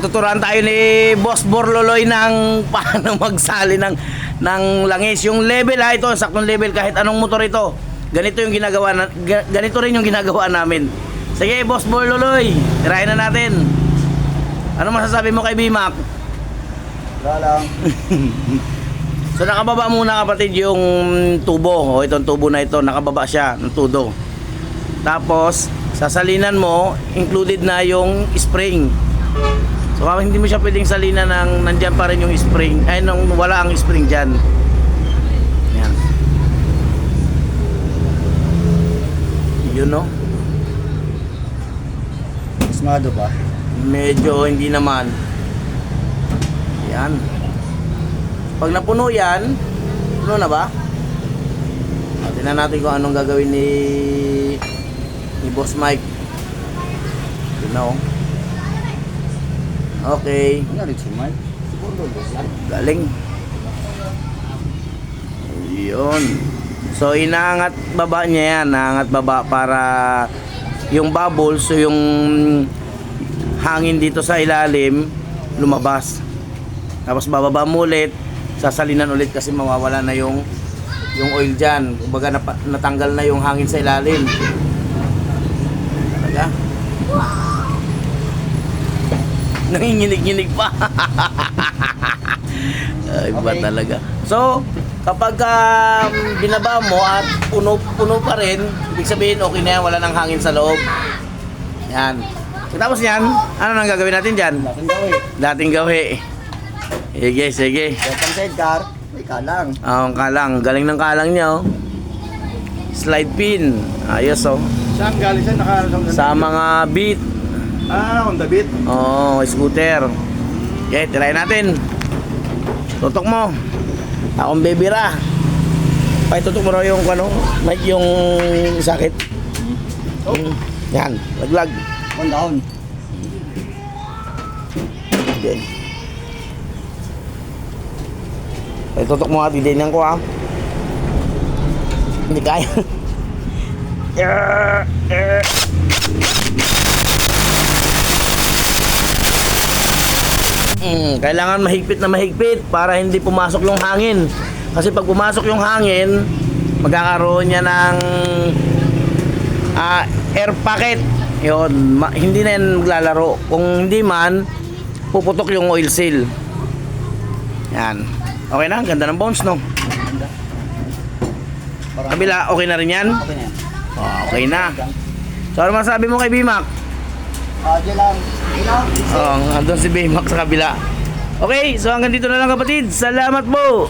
Tuturuan tayo ni Boss Borloloy ng paano magsali ng ng langis. Yung level ha ito, saktong level kahit anong motor ito. Ganito yung ginagawa na, ga- ganito rin yung ginagawa namin. Sige, Boss Borloloy, tirahin na natin. Ano masasabi mo kay Bimac? Wala lang. So nakababa muna kapatid yung tubo. O itong tubo na ito, nakababa siya ng tudo. Tapos, sasalinan mo, included na yung spring. So kung hindi mo siya pwedeng salinan ng nandyan pa rin yung spring. Ay, nung wala ang spring dyan. Yan. Yun no? Ismado pa. Medyo hindi naman. Yan. Pag napuno yan, puno na ba? Tingnan natin kung anong gagawin ni ni Boss Mike. Yun na oh. Okay. Ano. Galing. Yun. So inaangat baba niya yan, naangat baba para yung bubbles, so yung hangin dito sa ilalim lumabas. Tapos bababa mo ulit, sasalinan ulit kasi mawawala na yung yung oil diyan. Kumbaga natanggal na yung hangin sa ilalim. Talaga? Nanginginig-nginig pa. Ay, iba Okay. talaga. So, kapag um, binaba mo at puno-puno pa rin, ibig sabihin okay na yan, wala nang hangin sa loob. Yan. So, tapos yan, ano nang gagawin natin dyan? Laking gawin. Dating gawi. Sige, sige. Second sidecar, may kalang. Ah, ang kalang. Galing ng kalang niya, oh. Slide pin. Ayos, oh. Saan galing siya? Nakaharap Sa mga beat. Ah, on the beat. Oh, scooter. Okay, tirayin natin. Tutok mo. Akong bebira. Ay, tutok mo raw yung ano, mic yung sakit. Mm, Yan, laglag. One down. Okay. Ay, tutok mo ha, didinan ko ha. Hindi kaya. Eh, eh. Mm, kailangan mahigpit na mahigpit para hindi pumasok yung hangin. Kasi pag pumasok yung hangin, magkakaroon niya ng ah, air pocket. Yun, ma- hindi na yan maglalaro. Kung hindi man, puputok yung oil seal. Yan. Okay na, ganda ng bones, no? Kabila, okay na rin yan? Okay na. Oh, okay na. So, ano masabi mo kay Bimac? Ah, dyan lang. Oh, andun si Bimac sa kabila. Okay, so hanggang dito na lang kapatid. Salamat po!